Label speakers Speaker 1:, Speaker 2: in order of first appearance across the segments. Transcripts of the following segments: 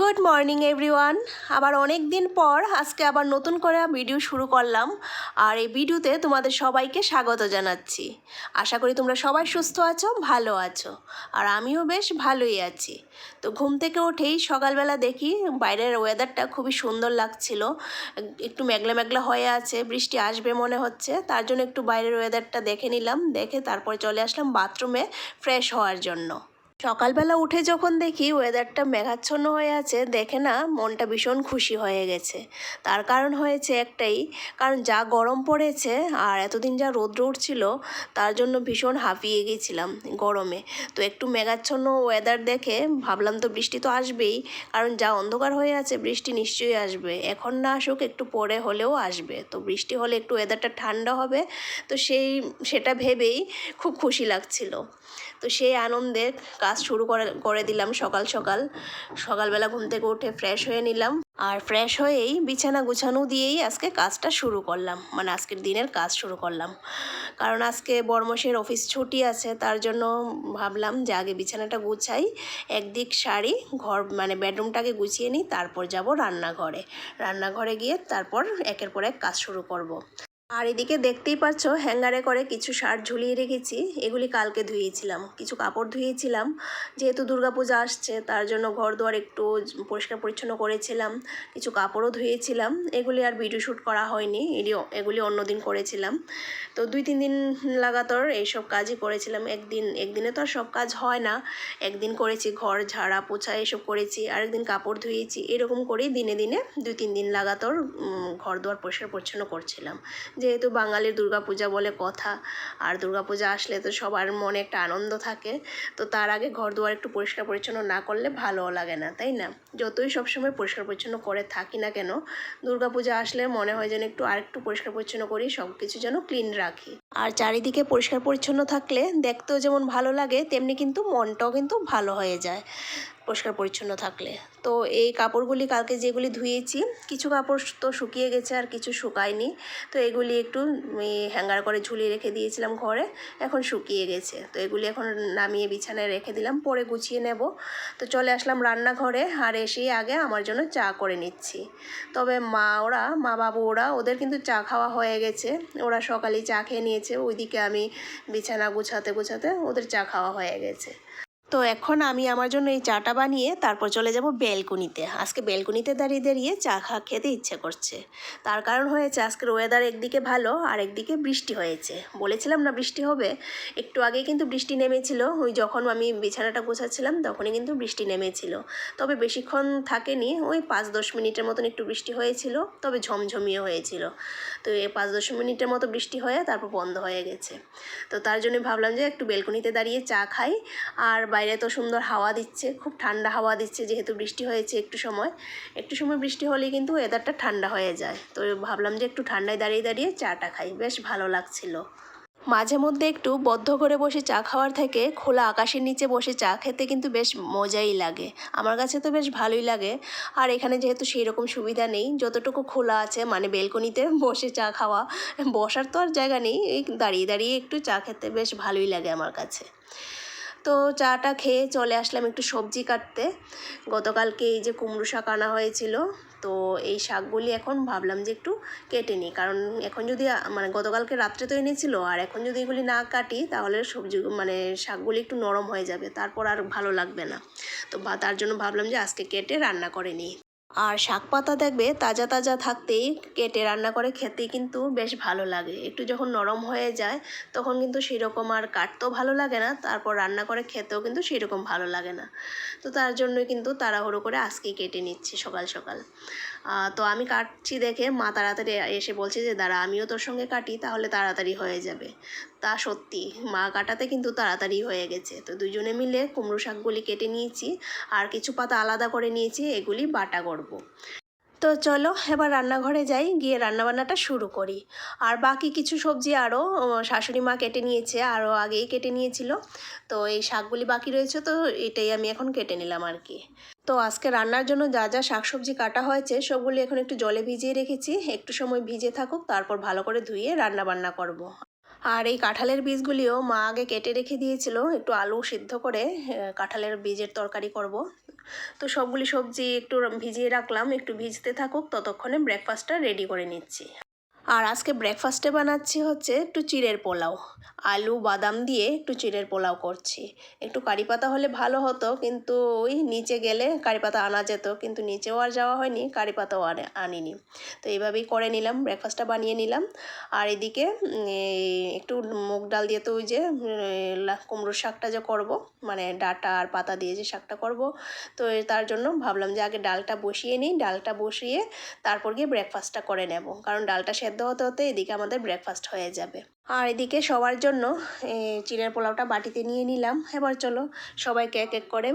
Speaker 1: Good morning everyone আবার অনেক দিন পর আজকে আবার নতুন করে ভিডিও শুরু করলাম। আর এই ভিডিওতে তোমাদের সবাইকে স্বাগত জানাচ্ছি। আশা করি তোমরা সবাই সুস্থ আছো, ভালো আছো। আর আমিও বেশ ভালোই আছি। তো ঘুম থেকে উঠেই সকালবেলা দেখি বাইরের ওয়েদারটা খুবই সুন্দর লাগছিল। একটু মেঘলা মেঘলা হয়ে আছে, বৃষ্টি আসবে মনে হচ্ছে। তার জন্য একটু বাইরের ওয়েদারটা দেখে নিলাম। দেখে তারপর চলে আসলাম বাথরুমে ফ্রেশ হওয়ার জন্য। সকালবেলা উঠে যখন দেখি ওয়েদারটা মেঘাচ্ছন্ন হয়ে আছে, দেখে না মনটা ভীষণ খুশি হয়ে গেছে। তার কারণ হয়েছে একটাই, কারণ যা গরম পড়েছে আর এতদিন যা রৌদ্র উঠছিল, তার জন্য ভীষণ হাঁপিয়ে গেছিলাম গরমে। তো একটু মেঘাচ্ছন্ন ওয়েদার দেখে ভাবলাম তো বৃষ্টি তো আসবেই, কারণ যা অন্ধকার হয়ে আছে বৃষ্টি নিশ্চয়ই আসবে। এখন না আসুক, একটু পরে হলেও আসবে। তো বৃষ্টি হলে একটু ওয়েদারটা ঠান্ডা হবে, তো সেই, সেটা ভেবেই খুব খুশি লাগছিল। তো সেই আনন্দে কাজ শুরু করে করে দিলাম সকাল সকাল। সকালবেলা ঘুম থেকে উঠে ফ্রেশ হয়ে নিলাম। আর ফ্রেশ হয়েই বিছানা গুছানো দিয়েই আজকে কাজটা শুরু করলাম। মানে আজকের দিনের কাজ শুরু করলাম। কারণ আজকে বর্মসের অফিস ছুটি আছে, তার জন্য ভাবলাম যে আগে বিছানাটা গুছাই, একদিক শাড়ি ঘর মানে বেডরুমটাকে গুছিয়ে নিই, তারপর যাব রান্নাঘরে। রান্নাঘরে গিয়ে তারপর একের পর এক কাজ শুরু করব। আর এদিকে দেখতেই পাচ্ছ হ্যাঙ্গারে করে কিছু শার্ট ঝুলিয়ে রেখেছি। এগুলি কালকে ধুয়েছিলাম। কিছু কাপড় ধুয়েছিলাম। যেহেতু দুর্গাপূজা আসছে, তার জন্য ঘর দুয়ার একটু পরিষ্কার পরিচ্ছন্ন করেছিলাম। কিছু কাপড়ও ধুয়েছিলাম। এগুলি আর ভিডিও শ্যুট করা হয়নি এগুলি অন্যদিন করেছিলাম। তো দুই, তিন দিন লাগাতার এইসব কাজই করেছিলাম। একদিন, একদিনে তো আর সব কাজ হয় না। একদিন করেছি ঘর ঝাড়া, পোছা, এসব করেছি। আরেকদিন কাপড় ধুয়েছি। এরকম করেই দিনে দিনে দুই, তিন দিন লাগাতার ঘর দুয়ার পরিষ্কার পরিচ্ছন্ন করছিলাম। যেহেতু বাঙালির দুর্গাপূজা বলে কথা, আর দুর্গাপূজা আসলে তো সবার মনে একটা আনন্দ থাকে, তো তার আগে ঘর দুয়ার একটু পরিষ্কার পরিচ্ছন্ন না করলে ভালোও লাগে না, তাই না? যতই সবসময় পরিষ্কার পরিচ্ছন্ন করে থাকি না কেন, দুর্গাপূজা আসলে মনে হয় যেন একটু আরেকটু পরিষ্কার পরিচ্ছন্ন করি সব কিছু যেন ক্লিন রাখি। আর চারিদিকে পরিষ্কার পরিচ্ছন্ন থাকলে দেখতেও যেমন ভালো লাগে, তেমনি কিন্তু মনটাও কিন্তু ভালো হয়ে যায়। পরিষ্কার পরিচ্ছন্ন থাকলে। তো এই কাপড়গুলি কালকে যেগুলি ধুয়েছি, কিছু কাপড় তো শুকিয়ে গেছে আর কিছু শুকায়নি। তো এগুলি একটু হ্যাঙ্গার করে ঝুলিয়ে রেখে দিয়েছিলাম ঘরে, এখন শুকিয়ে গেছে। তো এগুলি এখন নামিয়ে বিছানায় রেখে দিলাম, পরে গুছিয়ে নেব। তো চলে আসলাম রান্নাঘরে, আর এসেই আগে আমার জন্য চা করে নিচ্ছি। তবে মা ওরা, মা বাবু ওরা, ওদের কিন্তু চা খাওয়া হয়ে গেছে। ওরা সকালেই চা খেয়ে নিয়েছে, ওইদিকে আমি বিছানা গুছাতে গুছাতে ওদের চা খাওয়া হয়ে গেছে। তো এখন আমি আমার জন্য এই চাটা বানিয়ে তারপর চলে যাব বেলকুনিতে। আজকে বেলকুনিতে দাঁড়িয়ে দাঁড়িয়ে চা খা খেতে ইচ্ছে করছে। তার কারণ হয়েছে, আজকের ওয়েদার একদিকে ভালো, আর একদিকে বৃষ্টি হয়েছে। বলেছিলাম না বৃষ্টি হবে, একটু আগে কিন্তু বৃষ্টি নেমেছিল। ওই যখন আমি বিছানাটা গোছাচ্ছিলাম, তখনই কিন্তু বৃষ্টি নেমেছিল। তবে বেশিক্ষণ থাকেনি, ওই পাঁচ দশ মিনিটের মতন একটু বৃষ্টি হয়েছিল, তবে ঝমঝমিয়ে হয়েছিল। তো এই পাঁচ দশ মিনিটের মতো বৃষ্টি হয়ে তারপর বন্ধ হয়ে গেছে। তো তার জন্য ভাবলাম যে একটু বেলকুনিতে দাঁড়িয়ে চা খাই, আর বাইরে তো সুন্দর হাওয়া দিচ্ছে, খুব ঠান্ডা হাওয়া দিচ্ছে, যেহেতু বৃষ্টি হয়েছে একটু সময়। একটু সময় বৃষ্টি হলেই কিন্তু ওয়েদারটা ঠান্ডা হয়ে যায়। তো ভাবলাম যে একটু ঠান্ডায় দাঁড়িয়ে দাঁড়িয়ে চাটা খাই, বেশ ভালো লাগছিল। মাঝে মধ্যে একটু বদ্ধ করে বসে চা খাওয়ার থেকে খোলা আকাশের নিচে বসে চা খেতে কিন্তু বেশ মজাই লাগে। আমার কাছে তো বেশ ভালোই লাগে। আর এখানে যেহেতু সেই রকম সুবিধা নেই, যতটুকু খোলা আছে মানে বেলকনিতে বসে চা খাওয়া, বসার তো আর জায়গা নেই দাঁড়িয়ে দাঁড়িয়ে একটু চা খেতে বেশ ভালোই লাগে আমার কাছে। তো চাটা খেয়ে চলে আসলাম একটু সবজি কাটতে। গতকালকে এই যে কুমড়ো শাক আনা হয়েছিল, তো এই শাকগুলি এখন ভাবলাম যে একটু কেটে নিই। কারণ এখন যদি মানে গতকালকে রাত্রে তো এনেছিল, আর এখন যদি এগুলি না কাটি তাহলে সবজি মানে শাকগুলি একটু নরম হয়ে যাবে, তারপর আর ভালো লাগবে না। তো তার জন্য ভাবলাম যে আজকে কেটে রান্না করে নিই। আর শাক পাতা দেখবে তাজা তাজা থাকতেই কেটে রান্না করে খেতেই কিন্তু বেশ ভালো লাগে। একটু যখন নরম হয়ে যায়, তখন কিন্তু সেরকম আর কাটতেও ভালো লাগে না, তারপর রান্না করে খেতেও কিন্তু সেরকম ভালো লাগে না। তো তার জন্যই কিন্তু তাড়াহুড়ো করে আজকেই কেটে নিচ্ছি সকাল সকাল। তো আমি কাটছি দেখে, মা তাড়াতাড়ি এসে বলছে যে, দাঁড়া, আমিও তোর সঙ্গে কাটি, তাহলে তাড়াতাড়ি হয়ে যাবে। তা সত্যি, মা কাটাতে কিন্তু তাড়াতাড়ি হয়ে গেছে। তো দুজনে মিলে কুমড়ো শাকগুলি কেটে নিয়েছি আর কিছু পাতা আলাদা করে নিয়েছি, এগুলি বাটা করব। তো চলো, এবার রান্নাঘরে যাই, গিয়ে রান্নাবান্নাটা শুরু করি। আর বাকি কিছু সবজি আরও শাশুড়ি মা কেটে নিয়েছে আরও আগেই কেটে নিয়েছিল। তো এই শাকগুলি বাকি রয়েছে, তো এটাই আমি এখন কেটে নিলাম আর কি। তো আজকে রান্নার জন্য যা যা শাকসবজি কাটা হয়েছে, সবগুলি এখন একটু জলে ভিজিয়ে রেখেছি। একটু সময় ভিজে থাকুক, তারপর ভালো করে ধুয়ে রান্না বান্না করব। আর এই কাঁঠালের বীজগুলিও মা আগে কেটে রেখে দিয়েছিল, একটু আলু সিদ্ধ করে কাঁঠালের বীজের তরকারি করব। তো সবগুলি সবজি একটু ভিজিয়ে রাখলাম, একটু ভিজতে থাকুক, ততক্ষণে ব্রেকফাস্টটা রেডি করে নিচ্ছি। আর আজকে ব্রেকফাস্টে বানাচ্ছি হচ্ছে একটু চিড়ের পোলাও। আলু, বাদাম দিয়ে একটু চিড়ের পোলাও করছি। একটু কারি পাতা হলে ভালো হতো, কিন্তু ওই নিচে গেলে কারি পাতা আনা যেত, কিন্তু নিচেও আর যাওয়া হয়নি কারি পাতাও আনে, আনিনি। তো এইভাবেই করে নিলাম ব্রেকফাস্টটা বানিয়ে নিলাম। আর এদিকে একটু মুগ ডাল দিয়ে তো ওই যে কুমড়োর শাকটা যে করব মানে ডাটা আর পাতা দিয়ে যে শাকটা করব, তো তার জন্য ভাবলাম যে আগে ডালটা বসিয়ে নিই। ডালটা বসিয়ে তারপর গিয়ে ব্রেকফাস্টটা করে নেব। কারণ ডালটা সেদ্ধ হতে হতে এদিকে আমাদের ব্রেকফাস্ট হয়ে যাবে। আর এদিকে সবার জন্য চিনের পোলাওটা বাটিতে নিয়ে নিলাম। এবার চলো সবাইকে এক এক করে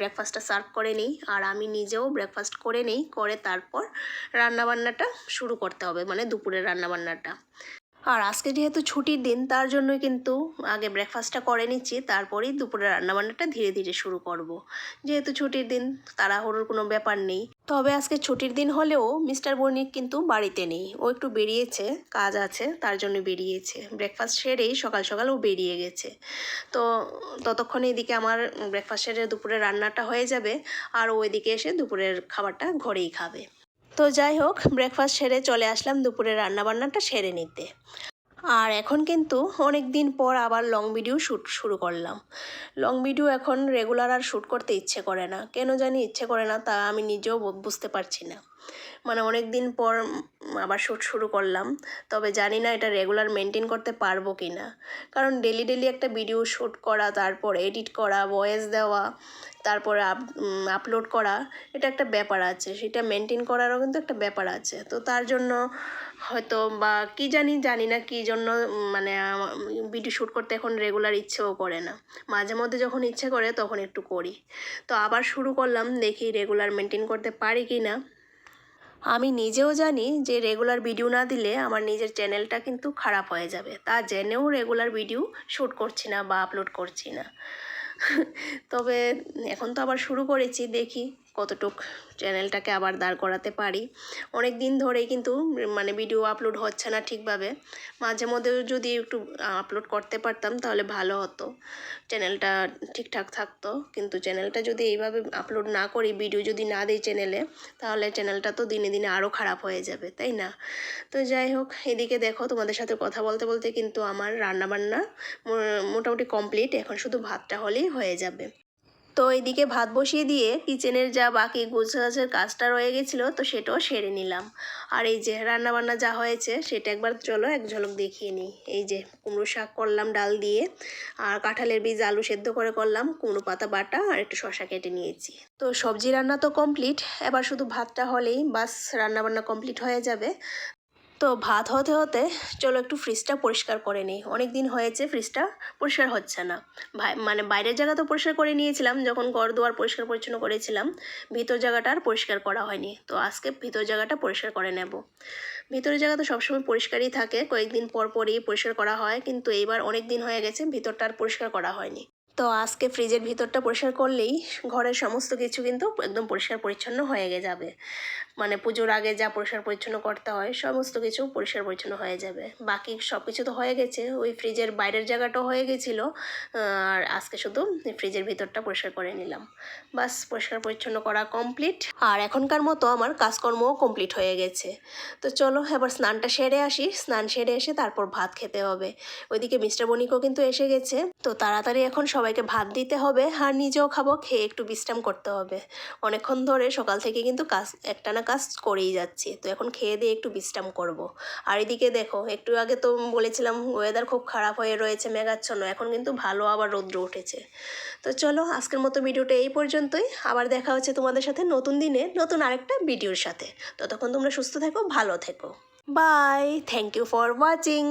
Speaker 1: ব্রেকফাস্টটা সার্ভ করে নিই। আর আমি নিজেও ব্রেকফাস্ট করে নিই, করে তারপর রান্নাবান্নাটা শুরু করতে হবে মানে দুপুরের রান্নাবান্নাটা। আর আজকে যেহেতু ছুটির দিন, তার জন্যই কিন্তু আগে ব্রেকফাস্টটা করে নিচ্ছি। তারপরেই দুপুরে রান্নাবান্নাটা ধীরে ধীরে শুরু করব। যেহেতু ছুটির দিন, তাড়াহুড়োর কোনো ব্যাপার নেই। তবে আজকে ছুটির দিন হলেও মিস্টার বণিক কিন্তু বাড়িতে নেই। ও একটু বেরিয়েছে, কাজ আছে, তার জন্য বেরিয়েছে। ব্রেকফাস্ট সেরেই সকাল সকাল ও বেরিয়ে গেছে। তো ততক্ষণে এদিকে আমার ব্রেকফাস্ট সেরে দুপুরে রান্নাটা হয়ে যাবে, আর ও এদিকে এসে দুপুরের খাবারটা ঘরেই খাবে। তো যাই হোক ব্রেকফাস্ট সেরে চলে আসলাম দুপুরে রান্নাবান্নাটা সেরে নিতে। আর এখন কিন্তু অনেক দিন পর আবার লং ভিডিও শ্যুট শুরু করলাম। লং ভিডিও এখন রেগুলার আর শ্যুট করতে ইচ্ছে করে না। কেন জানি ইচ্ছে করে না তা আমি নিজেও বুঝতে পারছি না। মানে অনেক দিন পর আবার শ্যুট শুরু করলাম। তবে জানি না এটা রেগুলার মেনটেন করতে পারব কি না কারণ ডেলি ডেলি একটা ভিডিও শ্যুট করা, তারপর এডিট করা ভয়েস দেওয়া, তারপরে আপ আপলোড করা, এটা একটা ব্যাপার আছে। সেটা মেনটেন করারও কিন্তু একটা ব্যাপার আছে। তো তার জন্য হয়তো বা কি জানি জানি না কি জন্য মানে ভিডিও শ্যুট করতে এখন রেগুলার ইচ্ছেও করে না। মাঝে মধ্যে যখন ইচ্ছে করে তখন একটু করি। তো আবার শুরু করলাম, দেখি রেগুলার মেনটেন করতে পারি কি না আমি নিজেও জানি যে রেগুলার ভিডিও না দিলে আমার নিজের চ্যানেলটা কিন্তু খারাপ হয়ে যাবে। তা জেনেও রেগুলার ভিডিও শ্যুট করছি না বা আপলোড করছি না। তবে এখন তো আবার শুরু করেছি, দেখি কতটুক চ্যানেলটাকে আবার দাঁড় করাতে পারি। অনেক দিন ধরেই কিন্তু মানে ভিডিও আপলোড হচ্ছে না ঠিকভাবে। মাঝে মধ্যেও যদি একটু আপলোড করতে পারতাম তাহলে ভালো হতো। চ্যানেলটা ঠিকঠাক থাকতো। কিন্তু চ্যানেলটা যদি এইভাবে আপলোড না করি, ভিডিও যদি না দিই চ্যানেলে, তাহলে চ্যানেলটা তো দিনে দিনে আরও খারাপ হয়ে যাবে, তাই না? তো যাই হোক, এদিকে দেখো তোমাদের সাথে কথা বলতে বলতে কিন্তু আমার রান্নাবান্না মোটামুটি কমপ্লিট এখন শুধু ভাতটা হলেই হয়ে যাবে। তো এদিকে ভাত বসিয়ে দিয়ে কিচেনের যা বাকি গুছগাছের কাজটা রয়ে গেছিল, তো সেটাও সেরে নিলাম। আর এই যে রান্নাবান্না যা হয়েছে, সেটা একবার চলো এক ঝলক দেখিয়ে নিই। এই যে কুমড়ো শাক করলাম ডাল দিয়ে, আর কাঁঠালের বীজ আলু সেদ্ধ করে করলাম, কুমড়ো পাতা, বাটা, আর একটু শশা কেটে নিয়েছি। তো সবজি রান্না তো কমপ্লিট এবার শুধু ভাতটা হলেই বাস রান্নাবান্না কমপ্লিট হয়ে যাবে। তো ভাত হতে হতে চলো একটু ফ্রিজটা পরিষ্কার করে নিই। অনেক দিন হয়েছে ফ্রিজটা পরিষ্কার হচ্ছে না। মানে বাইরের জায়গা তো পরিষ্কার করে নিয়েছিলাম, যখন ঘর দুয়ার পরিষ্কার পরিচ্ছন্ন করেছিলাম, ভিতর জায়গাটা আর পরিষ্কার করা হয়নি। তো আজকে ভিতর জায়গাটা পরিষ্কার করে নেব। ভিতরের জায়গা তো সবসময় পরিষ্কারই থাকে, কয়েকদিন পর পরই পরিষ্কার করা হয়, কিন্তু এইবার অনেক দিন হয়ে গেছে, ভিতরটা আর পরিষ্কার করা হয়নি। তো আজকে ফ্রিজের ভিতরটা পরিষ্কার করলেই ঘরের সমস্ত কিছু কিন্তু একদম পরিষ্কার পরিচ্ছন্ন হয়ে যাবে। মানে পুজোর আগে যা পরিষ্কার পরিচ্ছন্ন করতে হয়, সমস্ত কিছু পরিষ্কার পরিচ্ছন্ন হয়ে যাবে। বাকি সব কিছু তো হয়ে গেছে, ওই ফ্রিজের বাইরের জায়গাটাও হয়ে গেছিল। আর আজকে শুধু ফ্রিজের ভিতরটা পরিষ্কার করে নিলাম। বাস, পরিষ্কার পরিচ্ছন্ন করা কমপ্লিট আর এখনকার মতো আমার কাজকর্মও কমপ্লিট হয়ে গেছে। তো চলো, এবার স্নানটা সেরে আসি। স্নান সেরে এসে তারপর ভাত খেতে হবে। ওইদিকে মিস্টার বণিকও কিন্তু এসে গেছে। তো তাড়াতাড়ি এখন সবাইকে ভাত দিতে হবে আর নিজেও খাব, খেয়ে একটু বিশ্রাম করতে হবে। অনেকক্ষণ ধরে সকাল থেকে কিন্তু কাজ, একটানা কাজ করেই যাচ্ছি। তো এখন খেয়ে দিয়ে একটু বিশ্রাম করব। আর এদিকে দেখো, একটু আগে তো বলেছিলাম ওয়েদার খুব খারাপ হয়ে রয়েছে মেঘাচ্ছন্ন, এখন কিন্তু ভালো আবার রৌদ্র উঠেছে। তো চলো, আজকের মতো ভিডিওটা এই পর্যন্তই। আবার দেখা হচ্ছে তোমাদের সাথে নতুন দিনে, নতুন আরেকটা ভিডিওর সাথে। ততক্ষণ তোমরা সুস্থ থেকো, ভালো থেকো। Bye thank you for watching